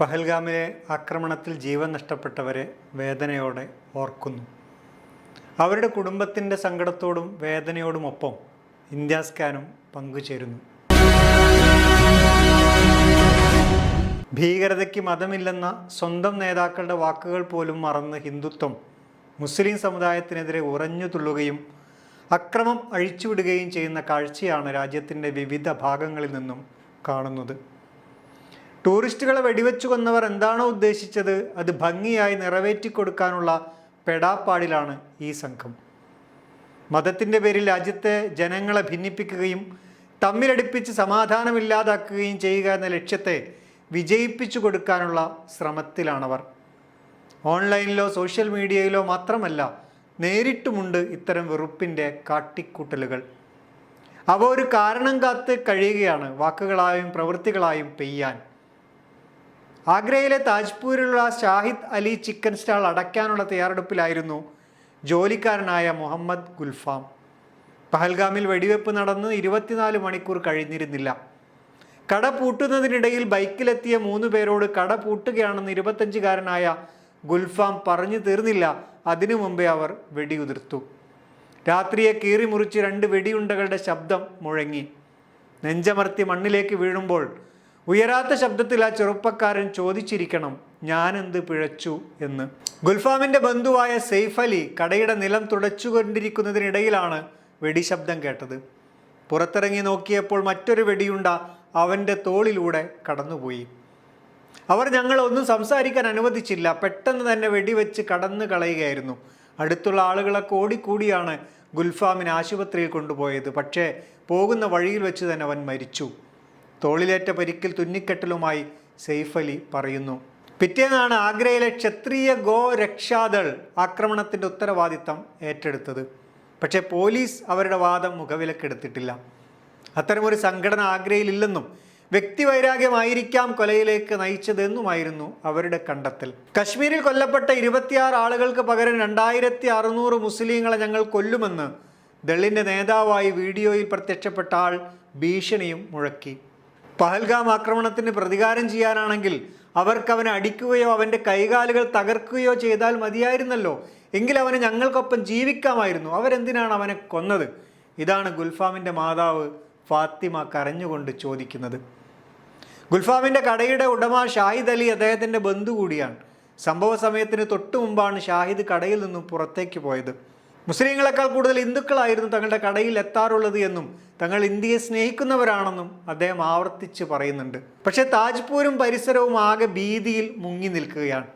പഹൽഗാമിലെ ആക്രമണത്തിൽ ജീവൻ നഷ്ടപ്പെട്ടവരെ വേദനയോടെ ഓർക്കുന്നു. അവരുടെ കുടുംബത്തിന്റെ സങ്കടത്തോടും വേദനയോടുമൊപ്പം ഇന്ത്യ സ്കാനും പങ്കുചേരുന്നു. ഭീകരതയ്ക്ക് മതമില്ലെന്ന സ്വന്തം നേതാക്കളുടെ വാക്കുകൾ പോലും മറന്ന് ഹിന്ദുത്വം മുസ്ലിം സമുദായത്തിനെതിരെ ഉറഞ്ഞു തുള്ളുകയും അക്രമം അഴിച്ചുവിടുകയും ചെയ്യുന്ന കാഴ്ചയാണ് രാജ്യത്തിന്റെ വിവിധ ഭാഗങ്ങളിൽ നിന്നും കാണുന്നത്. ടൂറിസ്റ്റുകളെ വെടിവെച്ചു കൊന്നവർ എന്താണോ ഉദ്ദേശിച്ചത് അത് ഭംഗിയായി നിറവേറ്റിക്കൊടുക്കാനുള്ള പെടാപ്പാടിലാണ് ഈ സംഘം. മതത്തിന്റെ പേരിൽ രാജ്യത്തെ ജനങ്ങളെ ഭിന്നിപ്പിക്കുകയും തമ്മിലടിപ്പിച്ച് സമാധാനമില്ലാതാക്കുകയും ചെയ്യുക എന്ന ലക്ഷ്യത്തെ വിജയിപ്പിച്ചു കൊടുക്കാനുള്ള ശ്രമത്തിലാണവർ. ഓൺലൈനിലോ സോഷ്യൽ മീഡിയയിലോ മാത്രമല്ല നേരിട്ടുമുണ്ട് ഇത്തരം വെറുപ്പിന്റെ കാട്ടിക്കൂട്ടലുകൾ. അവ ഒരു കാരണം കാത്ത് കഴിയുകയാണ് വാക്കുകളായും പ്രവൃത്തികളായും പെയ്യാൻ. ആഗ്രയിലെ താജ്പൂരിലുള്ള ഷാഹിദ് അലി ചിക്കൻ സ്റ്റാൾ അടയ്ക്കാനുള്ള തയ്യാറെടുപ്പിലായിരുന്നു ജോലിക്കാരനായ മുഹമ്മദ് ഗുൽഫാം. പഹൽഗാമിൽ വെടിവെപ്പ് നടന്ന് ഇരുപത്തിനാല് മണിക്കൂർ കഴിഞ്ഞിരുന്നില്ല. കട പൂട്ടുന്നതിനിടയിൽ ബൈക്കിലെത്തിയ മൂന്ന് പേരോട് കട പൂട്ടുകയാണെന്ന് ഇരുപത്തഞ്ചുകാരനായ ഗുൽഫാം പറഞ്ഞു തീർന്നില്ല. അതിനു മുമ്പേ അവർ വെടിയുതിർത്തു. രാത്രിയെ കീറി മുറിച്ച് രണ്ട് വെടിയുണ്ടകളുടെ ശബ്ദം മുഴങ്ങി. നെഞ്ചമർത്തി മണ്ണിലേക്ക് വീഴുമ്പോൾ ഉയരാത്ത ശബ്ദത്തിൽ ആ ചെറുപ്പക്കാരൻ ചോദിച്ചിരിക്കണം എന്ത് പിഴച്ചു? എന്ന്. ഗുൽഫാമിന്റെ ബന്ധുവായ സെയ്ഫ് അലി കടയുടെ നിലം തുടച്ചുകൊണ്ടിരിക്കുന്നതിനിടയിലാണ് വെടിശബ്ദം കേട്ടത്. പുറത്തിറങ്ങി നോക്കിയപ്പോൾ മറ്റൊരു വെടിയുണ്ട അവന്റെ തോളിലൂടെ കടന്നുപോയി. അവർ ഞങ്ങളൊന്നും സംസാരിക്കാൻ അനുവദിച്ചില്ല. പെട്ടെന്ന് തന്നെ വെടിവെച്ച് കടന്നു കളയുകയായിരുന്നു. അടുത്തുള്ള ആളുകളൊക്കെ ഓടിക്കൂടിയാണ് ഗുൽഫാമിനെ ആശുപത്രിയിൽ കൊണ്ടുപോയത്. പക്ഷേ പോകുന്ന വഴിയിൽ വെച്ച് തന്നെ അവൻ മരിച്ചു. തോളിലേറ്റ പരിക്കിൽ തുന്നിക്കെട്ടലുമായി സെയ്ഫ് അലി പറയുന്നു. പിറ്റേന്നാണ് ആഗ്രയിലെ ക്ഷത്രിയ ഗോ രക്ഷാദൾ ആക്രമണത്തിന്റെ ഉത്തരവാദിത്തം ഏറ്റെടുത്തത്. പക്ഷേ പോലീസ് അവരുടെ വാദം മുഖവിലക്കെടുത്തിട്ടില്ല. അത്തരമൊരു സംഘടന ആഗ്രയിലില്ലെന്നും വ്യക്തിവൈരാഗ്യമായിരിക്കാം കൊലയിലേക്ക് നയിച്ചതെന്നുമായിരുന്നു അവരുടെ കണ്ടെത്തൽ. കശ്മീരിൽ കൊല്ലപ്പെട്ട ഇരുപത്തിയാറ് ആളുകൾക്ക് പകരം രണ്ടായിരത്തി അറുന്നൂറ് മുസ്ലിങ്ങളെ ഞങ്ങൾ കൊല്ലുമെന്ന് ദളിന്റെ നേതാവായി വീഡിയോയിൽ പ്രത്യക്ഷപ്പെട്ട ആൾ ഭീഷണിയും മുഴക്കി. പഹൽഗാം ആക്രമണത്തിന് പ്രതികാരം ചെയ്യാനാണെങ്കിൽ അവർക്ക് അവനെ അടിക്കുകയോ അവന്റെ കൈകാലുകൾ തകർക്കുകയോ ചെയ്താൽ മതിയായിരുന്നല്ലോ. എങ്കിൽ അവന് ഞങ്ങൾക്കൊപ്പം ജീവിക്കാമായിരുന്നു. അവരെന്തിനാണ് അവനെ കൊന്നത്? ഇതാണ് ഗുൽഫാമിന്റെ മാതാവ് ഫാത്തിമ കരഞ്ഞുകൊണ്ട് ചോദിക്കുന്നത്. ഗുൽഫാമിന്റെ കടയുടെ ഉടമ ഷാഹിദ് അലി അദ്ദേഹത്തിന്റെ ബന്ധു കൂടിയാണ്. സംഭവ സമയത്തിന് തൊട്ടു മുമ്പാണ് ഷാഹിദ് കടയിൽ നിന്നും പുറത്തേക്ക് പോയത്. മുസ്ലിങ്ങളെക്കാൾ കൂടുതൽ ഹിന്ദുക്കളായിരുന്നു തങ്ങളുടെ കടയിൽ എത്താറുള്ളത് എന്നും തങ്ങൾ ഇന്ത്യയെ സ്നേഹിക്കുന്നവരാണെന്നും അദ്ദേഹം ആവർത്തിച്ച് പറയുന്നുണ്ട്. പക്ഷേ താജ്പൂരും പരിസരവും ആകെ ഭീതിയിൽ മുങ്ങി നിൽക്കുകയാണ്.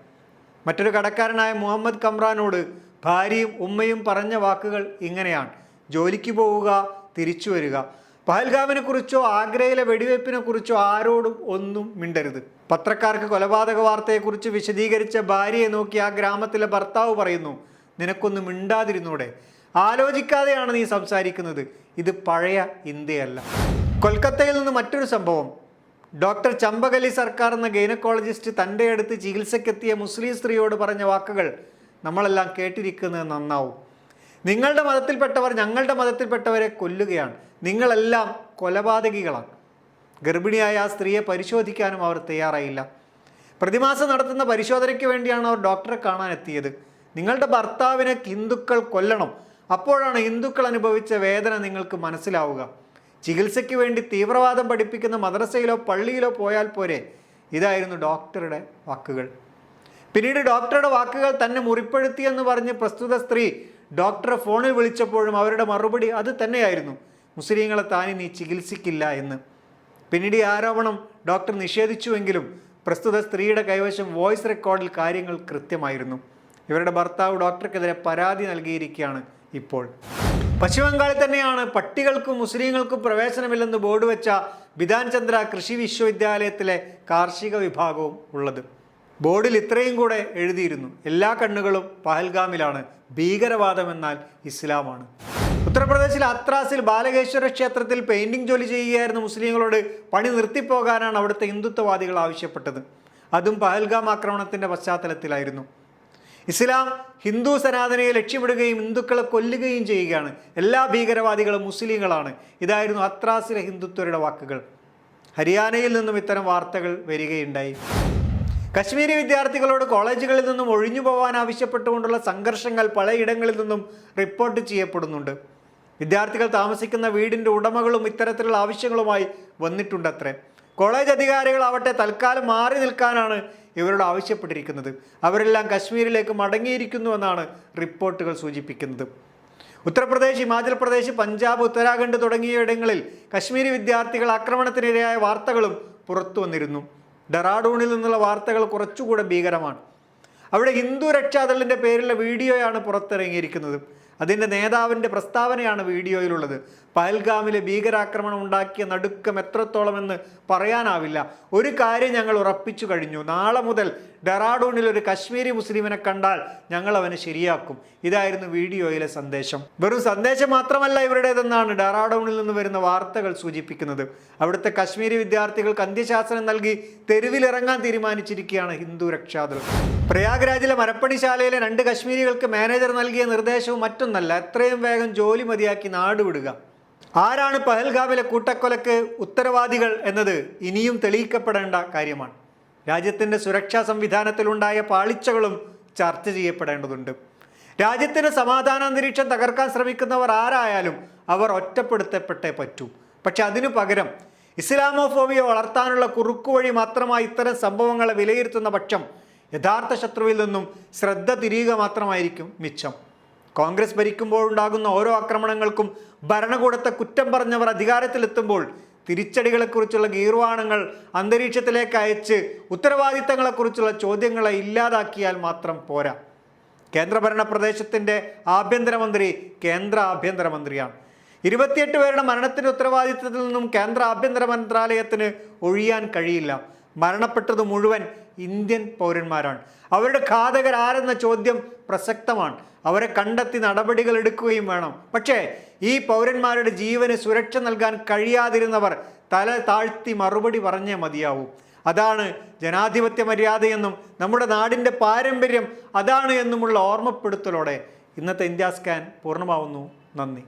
മറ്റൊരു കടക്കാരനായ മുഹമ്മദ് കമ്രാനോട് ഭാര്യയും ഉമ്മയും പറഞ്ഞ വാക്കുകൾ ഇങ്ങനെയാണ്. ജോലിക്ക് പോവുക തിരിച്ചു വരിക. പഹൽഗാമിനെ കുറിച്ചോ ആഗ്രയിലെ വെടിവയ്പ്പിനെ കുറിച്ചോ ആരോടും ഒന്നും മിണ്ടരുത്. പത്രക്കാർക്ക് കൊലപാതക വാർത്തയെക്കുറിച്ച് വിശദീകരിച്ച ഭാര്യയെ നോക്കി ആ ഗ്രാമത്തിലെ ഭർത്താവ് പറയുന്നു നിനക്കൊന്ന് മിണ്ടാതിരുന്നൂടെ. ആലോചിക്കാതെയാണ് നീ സംസാരിക്കുന്നത്. ഇത് പഴയ ഇന്ത്യയല്ല. കൊൽക്കത്തയിൽ നിന്ന് മറ്റൊരു സംഭവം. ഡോക്ടർ ചമ്പകലി സർക്കാർ എന്ന ഗൈനക്കോളജിസ്റ്റ് തന്റെ അടുത്ത് ചികിത്സയ്ക്കെത്തിയ മുസ്ലിം സ്ത്രീയോട് പറഞ്ഞ വാക്കുകൾ നമ്മളെല്ലാം കേട്ടിരിക്കുന്നത് നന്നാവും. നിങ്ങളുടെ മതത്തിൽപ്പെട്ടവർ ഞങ്ങളുടെ മതത്തിൽപ്പെട്ടവരെ കൊല്ലുകയാണ്. നിങ്ങളെല്ലാം കൊലപാതകികളാണ്. ഗർഭിണിയായ ആ സ്ത്രീയെ പരിശോധിക്കാനും അവർ തയ്യാറായില്ല. പ്രതിമാസം നടത്തുന്ന പരിശോധനയ്ക്ക് വേണ്ടിയാണ് അവർ ഡോക്ടറെ കാണാൻ എത്തിയത് നിങ്ങളുടെ ഭർത്താവിനെ ഹിന്ദുക്കൾ കൊല്ലണം. അപ്പോഴാണ് ഹിന്ദുക്കൾ അനുഭവിച്ച വേദന നിങ്ങൾക്ക് മനസ്സിലാവുക. ചികിത്സയ്ക്ക് വേണ്ടി തീവ്രവാദം പഠിപ്പിക്കുന്ന മദ്രസയിലോ പള്ളിയിലോ പോയാൽ പോരെ? ഇതായിരുന്നു ഡോക്ടറുടെ വാക്കുകൾ. പിന്നീട് ഡോക്ടറുടെ വാക്കുകൾ തന്നെ മുറിപ്പെടുത്തിയെന്ന് പറഞ്ഞ് പ്രസ്തുത സ്ത്രീ ഡോക്ടറെ ഫോണിൽ വിളിച്ചപ്പോഴും അവരുടെ മറുപടി അത് തന്നെയായിരുന്നു. മുസ്ലിങ്ങളെ താനി നീ ചികിത്സിക്കില്ല എന്ന്. പിന്നീട് ഈ ആരോപണം ഡോക്ടർ നിഷേധിച്ചുവെങ്കിലും പ്രസ്തുത സ്ത്രീയുടെ കൈവശം വോയിസ് റെക്കോർഡിൽ കാര്യങ്ങൾ കൃത്യമായിരുന്നു. ഇവരുടെ ഭർത്താവ് ഡോക്ടർക്കെതിരെ പരാതി നൽകിയിരിക്കുകയാണ് ഇപ്പോൾ. പശ്ചിമബംഗാളിൽ തന്നെയാണ് പട്ടികൾക്കും മുസ്ലിങ്ങൾക്കും പ്രവേശനമില്ലെന്ന് ബോർഡ് വെച്ച ബിധാൻചന്ദ്ര കൃഷി വിശ്വവിദ്യാലയത്തിലെ കാർഷിക വിഭാഗവും ഉള്ളത്. ബോർഡിൽ ഇത്രയും കൂടെ എഴുതിയിരുന്നു. എല്ലാ കണ്ണുകളും പഹൽഗാമിലാണ്. ഭീകരവാദം എന്നാൽ ഇസ്ലാമാണ്. ഉത്തർപ്രദേശിലെ അത്രാസിൽ ബാലകേശ്വര ക്ഷേത്രത്തിൽ പെയിന്റിംഗ് ജോലി ചെയ്യുകയായിരുന്ന മുസ്ലിങ്ങളോട് പണി നിർത്തിപ്പോകാനാണ് അവിടുത്തെ ഹിന്ദുത്വവാദികൾ ആവശ്യപ്പെട്ടത്. അതും പഹൽഗാം ആക്രമണത്തിന്റെ പശ്ചാത്തലത്തിലായിരുന്നു. ഇസ്ലാം ഹിന്ദു സനാതനയെ ലക്ഷ്യമിടുകയും ഹിന്ദുക്കളെ കൊല്ലുകയും ചെയ്യുകയാണ്. എല്ലാ ഭീകരവാദികളും മുസ്ലിങ്ങളാണ്. ഇതായിരുന്നു അത്രാസിലെ ഹിന്ദുത്വരുടെ വാക്കുകൾ. ഹരിയാനയിൽ നിന്നും ഇത്തരം വാർത്തകൾ വരികയുണ്ടായി. കശ്മീരി വിദ്യാർത്ഥികളോട് കോളേജുകളിൽ നിന്നും ഒഴിഞ്ഞു പോകാൻ ആവശ്യപ്പെട്ടുകൊണ്ടുള്ള സംഘർഷങ്ങൾ പലയിടങ്ങളിൽ നിന്നും റിപ്പോർട്ട് ചെയ്യപ്പെടുന്നുണ്ട്. വിദ്യാർത്ഥികൾ താമസിക്കുന്ന വീടിന്റെ ഉടമകളും ഇത്തരത്തിലുള്ള ആവശ്യങ്ങളുമായി വന്നിട്ടുണ്ടത്രേ. കോളേജ് അധികാരികളാവട്ടെ തൽക്കാലം മാറി നിൽക്കാനാണ് ഇവരോട് ആവശ്യപ്പെട്ടിരിക്കുന്നത്. അവരെല്ലാം കശ്മീരിലേക്ക് മടങ്ങിയിരിക്കുന്നു എന്നാണ് റിപ്പോർട്ടുകൾ സൂചിപ്പിക്കുന്നത്. ഉത്തർപ്രദേശ് ഹിമാചൽ പ്രദേശ് പഞ്ചാബ് ഉത്തരാഖണ്ഡ് തുടങ്ങിയ ഇടങ്ങളിൽ കശ്മീരി വിദ്യാർത്ഥികൾ ആക്രമണത്തിനിരയായ വാർത്തകളും പുറത്തു വന്നിരുന്നു. ഡെറാഡൂണിൽ നിന്നുള്ള വാർത്തകൾ കുറച്ചുകൂടെ ഭീകരമാണ്. അവിടെ ഹിന്ദു രക്ഷാദളിന്റെ പേരിലുള്ള വീഡിയോയാണ് പുറത്തിറങ്ങിയിരിക്കുന്നത്. അതിന്റെ നേതാവിന്റെ പ്രസ്താവനയാണ് വീഡിയോയിലുള്ളത്. പഹൽഗാമിലെ ഭീകരാക്രമണം ഉണ്ടാക്കിയ നടുക്കം എത്രത്തോളമെന്ന് പറയാനാവില്ല. ഒരു കാര്യം ഞങ്ങൾ ഉറപ്പിച്ചു കഴിഞ്ഞു. നാളെ മുതൽ ഡെറാഡൂണിൽ ഒരു കശ്മീരി മുസ്ലിമിനെ കണ്ടാൽ ഞങ്ങൾ അവനെ ശരിയാക്കും. ഇതായിരുന്നു വീഡിയോയിലെ സന്ദേശം. വെറും സന്ദേശം മാത്രമല്ല ഇവരുടേതെന്നാണ് ഡെറാഡൂണിൽ നിന്ന് വരുന്ന വാർത്തകൾ സൂചിപ്പിക്കുന്നത്. അവിടുത്തെ കശ്മീരി വിദ്യാർത്ഥികൾക്ക് അന്ത്യശാസനം നൽകി തെരുവിലിറങ്ങാൻ തീരുമാനിച്ചിരിക്കുകയാണ് ഹിന്ദു രക്ഷാദൾ പ്രയാഗ്രാജിലെ മരപ്പണിശാലയിലെ രണ്ട് കശ്മീരികൾക്ക് മാനേജർ നൽകിയ നിർദ്ദേശവും മറ്റൊന്നല്ല എത്രയും വേഗം ജോലി മതിയാക്കി നാടുവിടുക ആരാണ് പഹൽഗാമിലെ കൂട്ടക്കൊലക്ക് ഉത്തരവാദികൾ എന്നത് ഇനിയും തെളിയിക്കപ്പെടേണ്ട കാര്യമാണ്. രാജ്യത്തിന്റെ സുരക്ഷാ സംവിധാനത്തിലുണ്ടായ പാളിച്ചകളും ചർച്ച ചെയ്യപ്പെടേണ്ടതുണ്ട്. രാജ്യത്തിന് സമാധാന അന്തരീക്ഷം തകർക്കാൻ ശ്രമിക്കുന്നവർ ആരായാലും അവർ ഒറ്റപ്പെടുത്തപ്പെട്ടേ പറ്റൂ. പക്ഷെ അതിനു പകരം ഇസ്ലാമോഫോബിയ വളർത്താനുള്ള കുറുക്കുവഴി മാത്രമായി ഇത്തരം സംഭവങ്ങളെ വിലയിരുത്തുന്ന പക്ഷം യഥാർത്ഥ ശത്രുവിൽ നിന്നും ശ്രദ്ധ തിരിയുക മാത്രമായിരിക്കും മിച്ചം. കോൺഗ്രസ് ഭരിക്കുമ്പോൾ ഉണ്ടാകുന്ന ഓരോ ആക്രമണങ്ങൾക്കും ഭരണകൂടത്തെ കുറ്റം പറഞ്ഞവർ അധികാരത്തിലെത്തുമ്പോൾ തിരിച്ചടികളെക്കുറിച്ചുള്ള ഗീർവാണങ്ങൾ അന്തരീക്ഷത്തിലേക്ക് അയച്ച് ഉത്തരവാദിത്തങ്ങളെക്കുറിച്ചുള്ള ചോദ്യങ്ങളെ ഇല്ലാതാക്കിയാൽ മാത്രം പോരാ. കേന്ദ്രഭരണ പ്രദേശത്തിന്റെ ആഭ്യന്തരമന്ത്രി കേന്ദ്ര ആഭ്യന്തരമന്ത്രിയാണ് ഇരുപത്തിയെട്ട് പേരുടെ മരണത്തിന്റെ ഉത്തരവാദിത്തത്തിൽ നിന്നും കേന്ദ്ര ആഭ്യന്തര മന്ത്രാലയത്തിന് ഒഴിയാൻ കഴിയില്ല. മരണപ്പെട്ടത് മുഴുവൻ ഇന്ത്യൻ പൗരന്മാരാണ്. അവരുടെ ഘാതകർ ആരെന്ന ചോദ്യം പ്രസക്തമാണ്. അവരെ കണ്ടെത്തി നടപടികൾ എടുക്കുകയും വേണം. പക്ഷേ ഈ പൗരന്മാരുടെ ജീവന് സുരക്ഷ നൽകാൻ കഴിയാതിരുന്നവർ തല താഴ്ത്തി മറുപടി പറഞ്ഞേ മതിയാവൂ. അതാണ് ജനാധിപത്യ മര്യാദയെന്നും നമ്മുടെ നാടിന്റെ പാരമ്പര്യം അതാണ് എന്നുമുള്ള ഓർമ്മപ്പെടുത്തലോടെ ഇന്നത്തെ ഇന്ത്യ സ്കാൻ പൂർണമാവുന്നു. നന്ദി.